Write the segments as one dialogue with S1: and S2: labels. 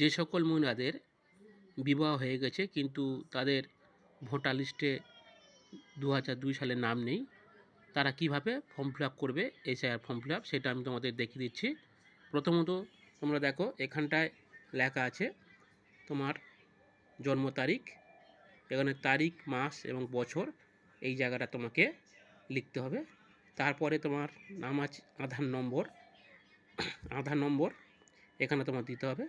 S1: যে সকল মহিলাদের বিবাহ হয়ে গেছে, কিন্তু তাদের ভোটার লিস্টে দু হাজার দুই সালে নাম নেই। তারা কীভাবে ফর্ম ফিল আপ করবে এসআইআর ফর্ম ফিল আপ সেটা আমি তোমাদের দেখিয়ে দিচ্ছি। প্রথমত তোমরা দেখো, এখানটায় লেখা আছে তোমার জন্ম তারিখ, এখানে তারিখ, মাস এবং বছর, এই জায়গাটা তোমাকে লিখতে হবে। তারপরে তোমার নাম আছে, আধার নম্বর আধার নম্বর এখানে তোমার দিতে হবে।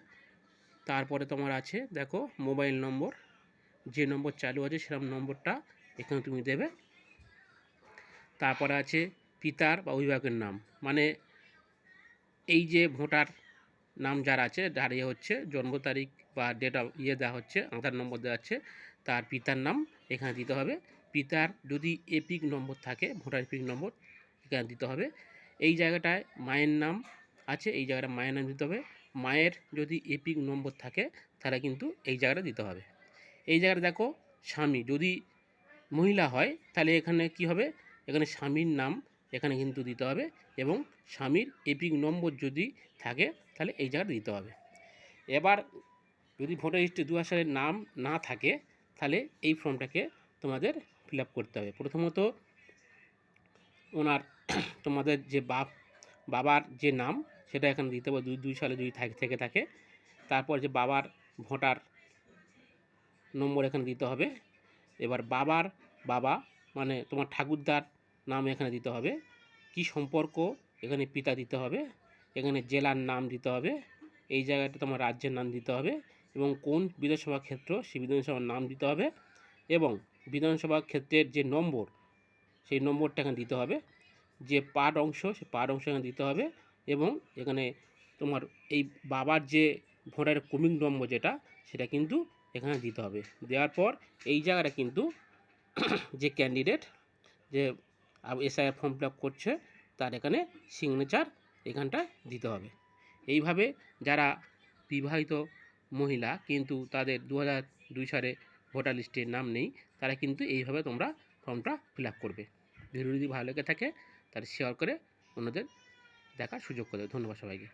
S1: তারপরে তোমার আছে, দেখো, মোবাইল নম্বর। যে নম্বর চালু আছে সেরকম নম্বরটা এখানে তুমি দেবে। তারপরে আছে পিতার বা অভিভাবকের নাম। মানে এই যে ভোটার নাম যার আছে দাঁড়িয়ে হচ্ছে, জন্ম তারিখ বা ডেট অফ ইয়ে দেওয়া হচ্ছে, আধার নম্বর দেওয়া হচ্ছে, তার পিতার নাম এখানে দিতে হবে। পিতার যদি এপিক নম্বর থাকে, ভোটার এপিক নম্বর এখানে দিতে হবে। এই জায়গাটায় মায়ের নাম আছে, এই জায়গাটা মায়ের নাম দিতে হবে। মায়ের যদি এপিক নম্বর থাকে, তাহলে কিন্তু এই জায়গাটা দিতে হবে। এই জায়গাটা দেখো, স্বামী যদি মহিলা হয়, তাহলে এখানে কি হবে? এখানে স্বামীর নাম এখানে কিন্তু দিতে হবে এবং স্বামীর এপিক নম্বর যদি থাকে, তাহলে এই জায়গাটা দিতে হবে। এবার যদি ভোটার লিস্টে দু সালের নাম না থাকে, তাহলে এই ফর্মটাকে তোমাদের ফিল করতে হবে। প্রথমত ওনার তোমাদের যে বাপ, বাবার যে নাম সেটা এখানে দিতে হবে, দুই দুই সালে যদি থাক- থেকে থাকে। তারপর যে বাবার ভোটার নম্বর এখানে দিতে হবে। এবার বাবার বাবা মানে তোমার ঠাকুরদার নাম এখানে দিতে হবে। কি সম্পর্ক এখানে পিতা দিতে হবে। এখানে জেলার নাম দিতে হবে। এই জায়গাটা তোমার রাজ্যের নাম দিতে হবে এবং কোন বিধানসভা ক্ষেত্র সেই বিধানসভার নাম দিতে হবে এবং বিধানসভা ক্ষেত্রের যে নম্বর, সেই নম্বরটা এখানে দিতে হবে। যে পার্ট অংশ সেই পার্ট অংশ এখানে দিতে হবে। এবং এখানে তোমার এই বাবার যে ভোটার কুমিং নম্বর যেটা, সেটা কিন্তু এখানে দিতে হবে। দেওয়ার পর এই জায়গাটা কিন্তু যে ক্যান্ডিডেট যে এসআইআর ফর্ম ফিল করছে, তার এখানে সিগনেচার এখানটা দিতে হবে। এইভাবে যারা বিবাহিত মহিলা, কিন্তু তাদের দু দুই সালে ভোটার লিস্টে নাম নেই, তারা কিন্তু এইভাবে তোমরা ফর্মটা ফিল করবে। ভিডিও যদি ভালো লেগে থাকে, তাহলে শেয়ার করে অন্যদের দেখার সুযোগ করে ধন্যবাদ সবাইকে।